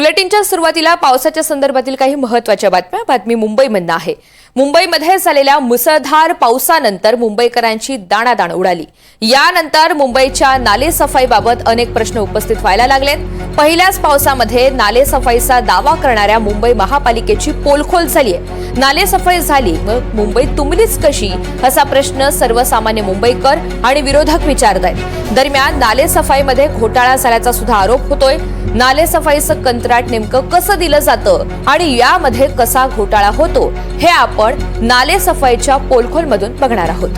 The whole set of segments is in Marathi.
बुलेटिनच्या सुरुवातीला पावसाच्या संदर्भातील काही महत्त्वाच्या बातम्या बातमी मुंबईमधनं आहे. मुंबईमध्ये झालेल्या मुसळधार पावसानंतर मुंबईकरांची दाणादाण उडाली. यानंतर मुंबईच्या नालेसफाईबाबत अनेक प्रश्न उपस्थित व्हायला लागलेत. पहिल्याच पावसामध्ये नालेसफाईचा दावा करणाऱ्या मुंबई महापालिकेची पोलखोल झाली आहे नालेसफाई झाली मग मुंबई तुंबलीच कशी? असा प्रश्न सर्वसामान्य मुंबईकर आणि विरोधक विचारत आहेत दरम्यान नालेसफाईमध्ये घोटाळा झाल्याचा सुद्धा आरोप होतोय. नालेसफाईचं कंत्राट नेमकं कसं दिलं जातं आणि यामध्ये कसा घोटाळा होतो हे आपण नाले सफाईच्या पोलखोल पोलखोलमधून बघणार आहोत.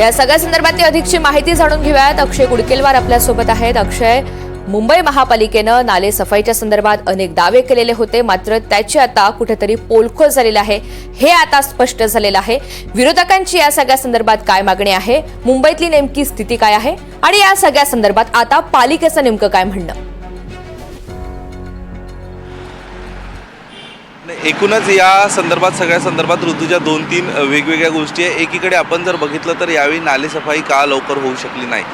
या सगळ्या संदर्भातली अधिकची माहिती जाणून घेऊयात. अक्षय कुडकेलवार आपल्यासोबत आहेत. अक्षय मुंबई महापालिकेनं नाले सफाईच्या संदर्भात अनेक दावे केलेले होते मात्र त्याची आता कुठेतरी पोलखोल झालेलं आहे हे आता स्पष्ट झालेलं आहे. विरोधकांची या सगळ्या संदर्भात काय मागणी आहे? मुंबईतली नेमकी स्थिती काय आहे? आणि या सगळ्या संदर्भात आता पालिकेचं नेमकं काय म्हणणं? एकूणच या संदर्भात सगळ्या संदर्भात ऋतूच्या दोन तीन वेगवेगळ्या गोष्टी आहे. एकीकडे आपण जर बघितलं तर यावेळी नालेसफाई का लवकर होऊ शकली नाही.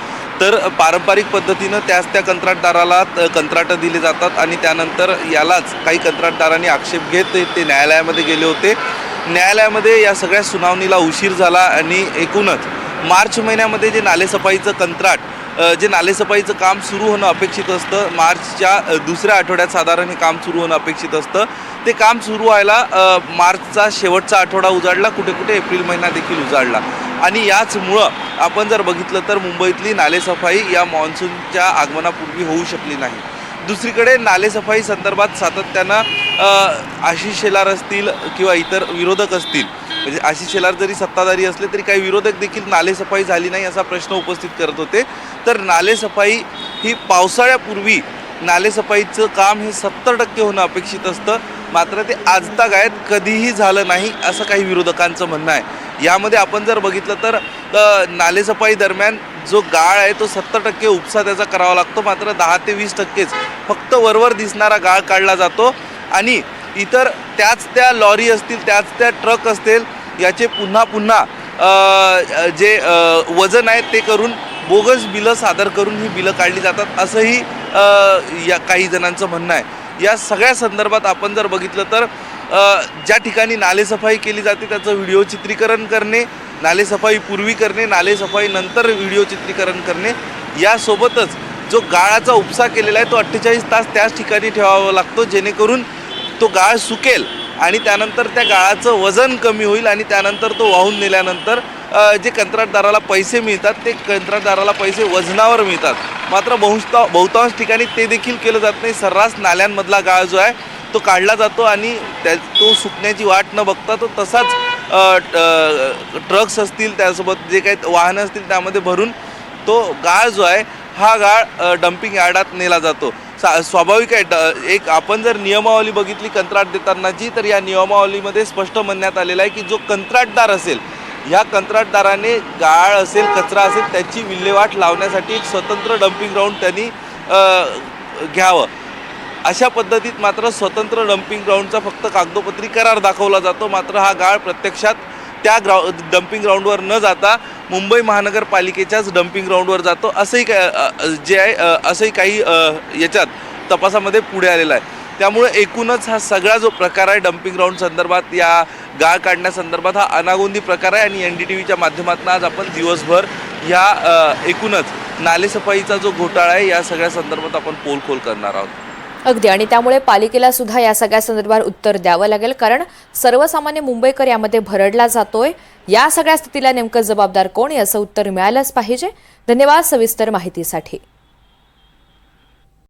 तर पारंपरिक पद्धतीनं त्याच त्या कंत्राटदाराला कंत्राटं दिली जातात आणि त्यानंतर यालाच काही कंत्राटदारांनी आक्षेप घेत ते- न्यायालयामध्ये गेले होते. न्यायालयामध्ये या सगळ्या सुनावणीला उशीर झाला आणि एकूणच मार्च महिन्यामध्ये जे नालेसफाईचं कंत्राट जे नालेसफाईचं काम सुरू होणं अपेक्षित असतं. मार्चच्या दुसऱ्या आठवड्यात साधारण हे काम सुरू होणं अपेक्षित असतं. ते काम सुरू व्हायला मार्चचा शेवटचा आठवडा उजाडला. कुठे कुठे एप्रिल महिना देखील उजाडला. आणि याचमुळं आपण जर बघितलं तर मुंबईतली नालेसफाई या मान्सूनच्या आगमनापूर्वी होऊ शकली नाही. दुसरीकडे नालेसफाई संदर्भात सातत्यानं आशिष शेलार असतील किंवा इतर विरोधक असतील म्हणजे आशिष शेलार जरी सत्ताधारी असले तरी काही विरोधक देखील नालेसफाई झाली नाही असा प्रश्न उपस्थित करत होते. तर नालेसफाई ही पावसाळ्यापूर्वी नालेसफाईचं काम हे सत्तर टक्के होणं अपेक्षित असतं. मात्र ते आजतागायत कधीही झालं नाही असं काही विरोधकांचं म्हणणं आहे. यामध्ये आपण जर बघितलं तर नालेसफाई दरम्यान जो गाळ आहे तो सत्तर टक्के उपसा त्याचा करावा लागतो. मात्र दहा ते वीस टक्केच फक्त वरवर दिसणारा गाळ काढला जातो. आणि इतर त्याच त्या लॉरी असतील त्याच त्या ट्रक असतील याचे पुन्हा पुन्हा जे वजन आहे ते करून बोगस बिलं सादर करून ही बिलं काढली जातात असंही या काही जणांचं म्हणणं आहे. या सगळ्या संदर्भात आपण जर बघितलं तर ज्या ठिकाणी नालेसफाई केली जाते त्याचं व्हिडिओ चित्रीकरण करणे नालेसफाई पूर्वी करणे नालेसफाई नंतर व्हिडिओ चित्रीकरण करणे यासोबतच जो गाळाचा उपसा केलेला आहे तो अठ्ठेचाळीस तास त्याच ठिकाणी ठेवावा लागतो जेणेकरून तो गाळ सुकेल आणि त्यानंतर त्या गाळाचं वजन कमी होईल आणि त्यानंतर तो वाहून नेल्यानंतर जे कंत्राटदाराला पैसे मिळतात ते कंत्राटदाराला पैसे वजनावर मिळतात. मात्र बहुता बहुतांश ठिकाणी ते देखील केलं जात नाही. सर्रास नाल्यांमधला गाळ जो आहे तो काढला जातो आणि त्या तो सुकण्याची वाट न बघता तो तसाच ट- ट्रक्स असतील त्यासोबत जे काही वाहनं असतील त्यामध्ये भरून तो गाळ जो आहे हा गाळ डम्पिंग यार्डात नेला जातो. सा स्वाभाविक आहे ड एक आपण जर नियमावली बघितली कंत्राट देतानाची तर या नियमावलीमध्ये स्पष्ट म्हणण्यात आलेलं आहे की जो कंत्राटदार असेल ह्या कंत्राटदाराने गाळ असेल कचरा असेल त्याची विल्हेवाट लावण्यासाठी एक स्वतंत्र डम्पिंग ग्राउंड त्यांनी घ्यावं. अशा पद्धतीत मात्र स्वतंत्र डम्पिंग ग्राउंडचा फक्त कागदोपत्री करार दाखवला जातो. मात्र हा गाळ प्रत्यक्षात त्या ग्राउ डम्पिंग ग्राउंडवर न जाता मुंबई महानगरपालिकेच्याच डम्पिंग ग्राउंडवर जातो. असंही काय जे आहे असंही काही याच्यात तपासामध्ये पुढे आलेलं आहे. त्यामुळे एकूणच हा सगळा जो प्रकार आहे डम्पिंग ग्राउंड संदर्भात या गाळ काढण्यासंदर्भात हा अनागोंदी प्रकार आहे आणि एन डी टी व्हीच्या माध्यमातून आज आपण दिवसभर ह्या एकूणच नालेसफाईचा जो घोटाळा आहे या सगळ्या संदर्भात आपण पोलखोल करणार आहोत. अगदी. आणि त्यामुळे पालिकेला सुद्धा या सगळ्या संदर्भात उत्तर द्यावं लागेल कारण सर्वसामान्य मुंबईकर यामध्ये भरडला जातोय. या सगळ्या स्थितीला नेमकं जबाबदार कोण याचं उत्तर मिळालंच पाहिजे. धन्यवाद सविस्तर माहितीसाठी.